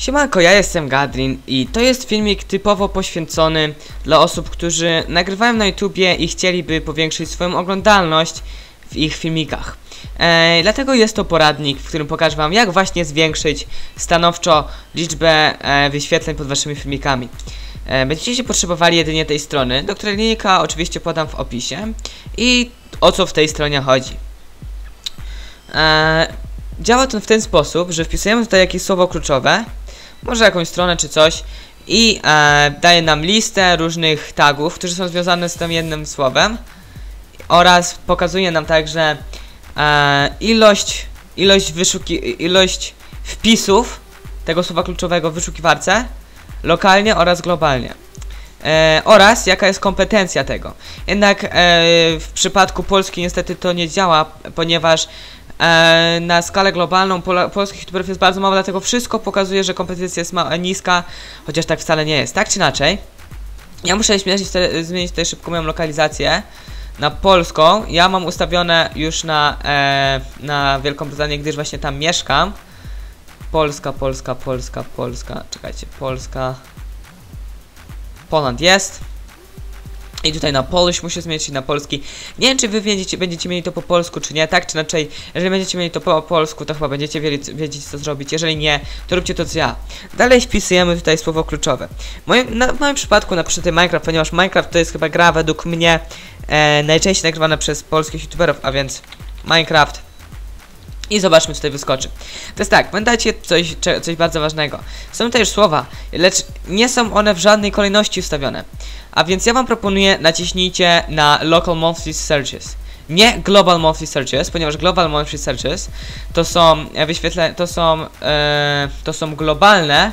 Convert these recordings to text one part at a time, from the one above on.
Siemanko, ja jestem Gadrin i to jest filmik typowo poświęcony dla osób, którzy nagrywają na YouTubie i chcieliby powiększyć swoją oglądalność w ich filmikach. E, dlatego jest to poradnik, w którym pokażę wam jak właśnie zwiększyć stanowczo liczbę e, wyświetleń pod waszymi filmikami. E, będziecie się potrzebowali jedynie tej strony, do której linka oczywiście podam w opisie i o co w tej stronie chodzi. E, działa to w ten sposób, że wpisujemy tutaj jakieś słowo kluczowe, może jakąś stronę czy coś i e, daje nam listę różnych tagów, które są związane z tym jednym słowem oraz pokazuje nam także e, ilość, ilość, wyszuki, ilość wpisów tego słowa kluczowego w wyszukiwarce lokalnie oraz globalnie. E, oraz jaka jest kompetencja tego. Jednak e, w przypadku Polski niestety to nie działa, ponieważ na skalę globalną polskich youtuberów jest bardzo mało, dlatego wszystko pokazuje, że kompetencja jest niska, chociaż tak wcale nie jest. Tak czy inaczej, ja muszę zmienić, zmienić tutaj szybko moją lokalizację na polską. Ja mam ustawione już na, e, na Wielką Brytanię, gdyż właśnie tam mieszkam. Polska, Polska, Polska, Polska. Czekajcie, Polska. Poland jest. I tutaj na Polish muszę zmienić na polski. Nie wiem, czy wy będziecie, mieli to po polsku, czy nie. Tak czy inaczej, jeżeli będziecie mieli to po polsku, to chyba będziecie wiedzieć, wiedzieć co zrobić. Jeżeli nie, to róbcie to co ja. Dalej wpisujemy tutaj słowo kluczowe. Moim, na, w moim przypadku napiszę tutaj Minecraft, ponieważ Minecraft to jest chyba gra według mnie e, najczęściej nagrywana przez polskich youtuberów, a więc Minecraft. I zobaczmy, co tutaj wyskoczy. To jest tak, pamiętajcie coś, coś bardzo ważnego. Są tutaj już słowa, lecz nie są one w żadnej kolejności ustawione. A więc ja wam proponuję, naciśnijcie na Local Monthly Searches. Nie Global Monthly Searches, ponieważ Global Monthly Searches to są wyświetlenia, to są, e, to są globalne,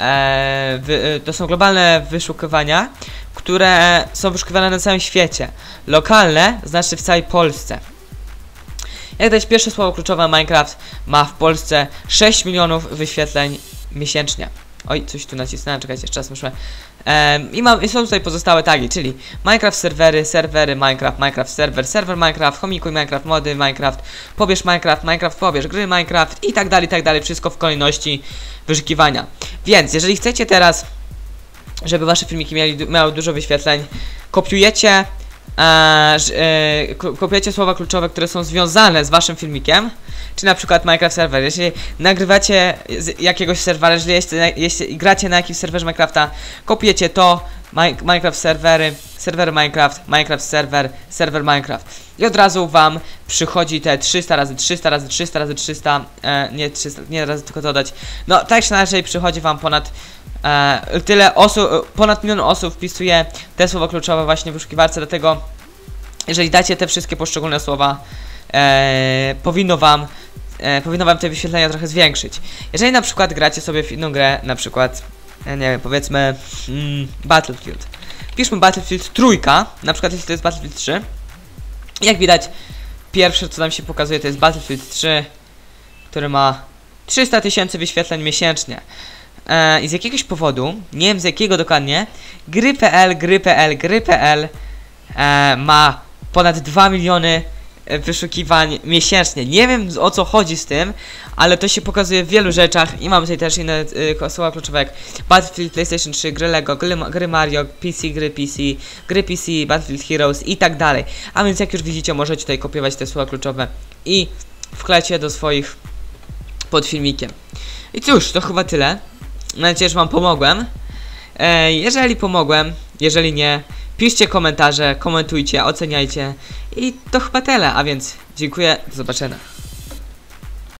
e, to są globalne wyszukiwania, które są wyszukiwane na całym świecie. Lokalne znaczy w całej Polsce. Jak dać pierwsze słowo kluczowe Minecraft ma w Polsce 6 milionów wyświetleń miesięcznie. Oj, coś tu nacisnąłem, czekajcie, jeszcze raz muszę. Um, i, mam, I są tutaj pozostałe tagi, czyli Minecraft serwery, serwery Minecraft, Minecraft serwer, serwer Minecraft, chomikuj Minecraft, mody Minecraft, pobierz Minecraft, Minecraft pobierz, gry Minecraft i tak dalej, i tak dalej, wszystko w kolejności wyszukiwania. Więc, jeżeli chcecie teraz, żeby wasze filmiki mieli, miały dużo wyświetleń, kopiujecie kopiujecie słowa kluczowe, które są związane z waszym filmikiem, czy na przykład Minecraft serwer. Jeśli nagrywacie z jakiegoś serwera, jeżeli jeśli, jeśli gracie na jakimś serwerze Minecrafta, kopiujecie to, Minecraft serwery, serwer Minecraft, Minecraft serwer, serwer Minecraft. I od razu wam przychodzi te 300 razy 300 razy 300 razy 300, e, nie 300, nie razy tylko dodać. No tak czy inaczej przychodzi wam ponad e, tyle osób, ponad milion osób wpisuje te słowa kluczowe właśnie w wyszukiwarce, dlatego jeżeli dacie te wszystkie poszczególne słowa, e, powinno wam e, powinno wam te wyświetlenia trochę zwiększyć. Jeżeli na przykład gracie sobie w inną grę, na przykład, nie wiem, powiedzmy mm, Battlefield. Piszmy Battlefield trójka, na przykład jeśli to jest Battlefield 3. Jak widać, pierwsze co nam się pokazuje to jest Battlefield 3, który ma 300 tysięcy wyświetleń miesięcznie. E, I z jakiegoś powodu, nie wiem z jakiego dokładnie, gry.pl, gry.pl, gry.pl e, ma ponad 2 miliony wyszukiwań miesięcznie. Nie wiem o co chodzi z tym, ale to się pokazuje w wielu rzeczach i mamy tutaj też inne y, słowa kluczowe jak Battlefield, PlayStation 3, gry Lego, gry, gry Mario, PC, gry PC, gry PC, Battlefield Heroes i tak dalej. A więc jak już widzicie możecie tutaj kopiować te słowa kluczowe i wklejcie do swoich pod filmikiem. I cóż, to chyba tyle. Mam nadzieję, że wam pomogłem. E, jeżeli pomogłem, jeżeli nie, piszcie komentarze, komentujcie, oceniajcie i to chyba tyle, a więc dziękuję, do zobaczenia.